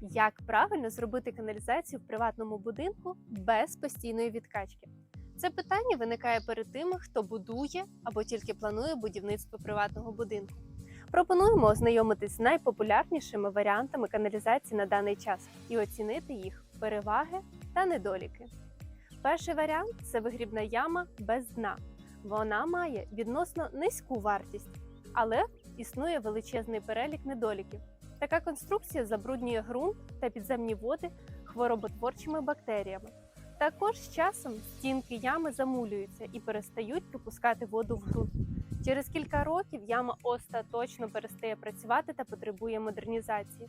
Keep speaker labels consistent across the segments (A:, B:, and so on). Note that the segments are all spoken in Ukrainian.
A: Як правильно зробити каналізацію в приватному будинку без постійної відкачки? Це питання виникає перед тими, хто будує або тільки планує будівництво приватного будинку. Пропонуємо ознайомитись з найпопулярнішими варіантами каналізації на даний час і оцінити їх переваги та недоліки. Перший варіант це вигрібна яма без дна. Вона має відносно низьку вартість, але існує величезний перелік недоліків. Така конструкція забруднює ґрунт та підземні води хвороботворчими бактеріями. Також з часом стінки ями замулюються і перестають пропускати воду в ґрунт. Через кілька років яма остаточно перестає працювати та потребує модернізації.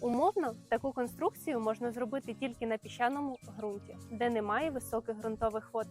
A: Умовно, таку конструкцію можна зробити тільки на піщаному ґрунті, де немає високих ґрунтових вод.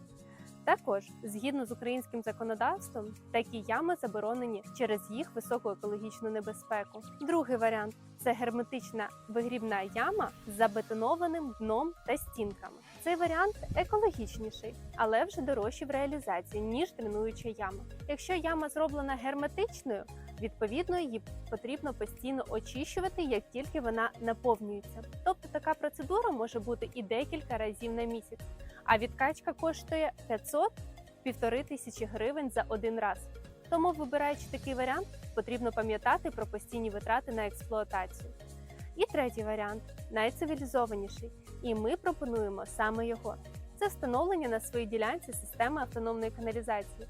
A: Також, згідно з українським законодавством, такі ями заборонені через їх високу екологічну небезпеку. Другий варіант це герметична вигрібна яма з забетонованим дном та стінками. Цей варіант екологічніший, але вже дорожчий в реалізації, ніж дренуюча яма. Якщо яма зроблена герметичною, відповідно її потрібно постійно очищувати, як тільки вона наповнюється. Тобто така процедура може бути і декілька разів на місяць, а відкачка коштує 500-1,5 тисячі гривень за один раз. Тому, вибираючи такий варіант, потрібно пам'ятати про постійні витрати на експлуатацію. І третій варіант найцивілізованіший, і ми пропонуємо саме його. Це встановлення на своїй ділянці системи автономної каналізації.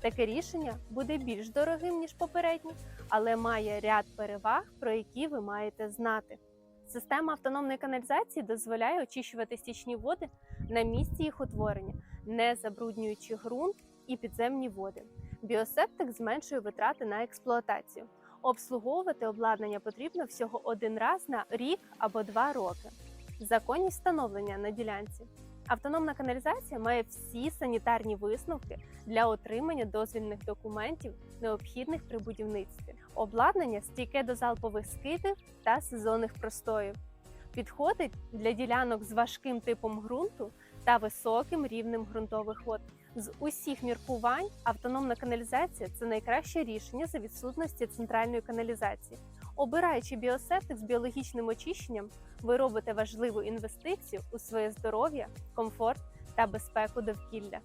A: Таке рішення буде більш дорогим, ніж попереднє, але має ряд переваг, про які ви маєте знати. Система автономної каналізації дозволяє очищувати стічні води на місці їх утворення, не забруднюючи ґрунт і підземні води. Біосептик зменшує витрати на експлуатацію. Обслуговувати обладнання потрібно всього один раз на рік або два роки. Законність встановлення на ділянці. Автономна каналізація має всі санітарні висновки для отримання дозвільних документів, необхідних при будівництві. Обладнання стійке до залпових скидів та сезонних простоїв. Підходить для ділянок з важким типом ґрунту та високим рівнем ґрунтових вод. З усіх міркувань автономна каналізація це найкраще рішення за відсутності центральної каналізації. Обираючи біосептик з біологічним очищенням, ви робите важливу інвестицію у своє здоров'я, комфорт та безпеку довкілля.